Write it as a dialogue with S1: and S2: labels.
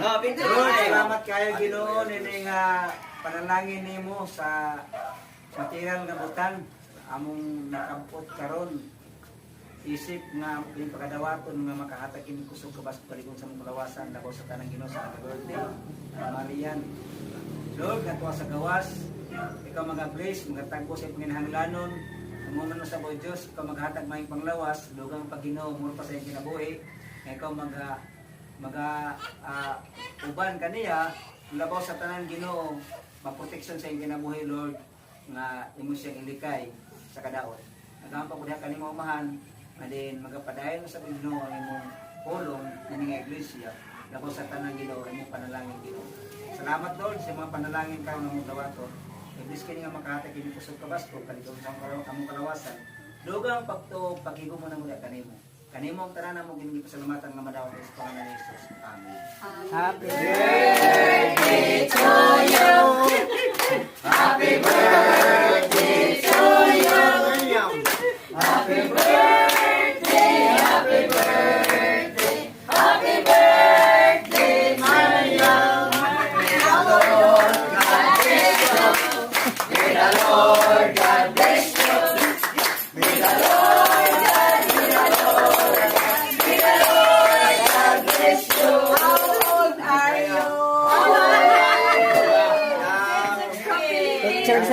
S1: Oh, picture Lord, tayo. salamat
S2: kayo Ginoo nini nga panalangin nimo sa material nga butang among nakampot karon. Isip nga yung pagkadawaton nga makahatag kini kusog kabas palikon sa mong kalawasan dako sa tanang Ginoo sa birthday Marian Lord katwa sa gawas ikaw mga-bless magatagpo sa panginahanglanon Umuman sa Boy Diyos, ikaw maghatag maing panglawas, lugang pagginoo, muro pa sa iyong kinabuhi, ikaw mag maga ah, uban kaniya labaw sa tanan Ginoo maproteksyon sa iyong kinabuhi Lord nga imo siyang ilikay sa kadaot. Nagampa ko diha kanimo umahan nga din magapadayon sa Ginoo ang imong pulong nini nga iglesia. Labaw sa tanan Ginoo imong panalangin Ginoo. Salamat Lord sa mga panalangin karon nga mong dawato Iblis kini nga makahatag kini kusog kabasto kalikaw sa among kalawasan. Dugang pagtuog pagigo mo na mula kanimo Kanimo ang tanan mo gindi pasalamatan nga madawat sa pangalan ni Jesus. Amen.
S3: Happy birthday to you.
S1: Happy
S3: birthday to you. Happy birthday, happy birthday, happy birthday,
S1: Mario. May the
S3: Lord God bless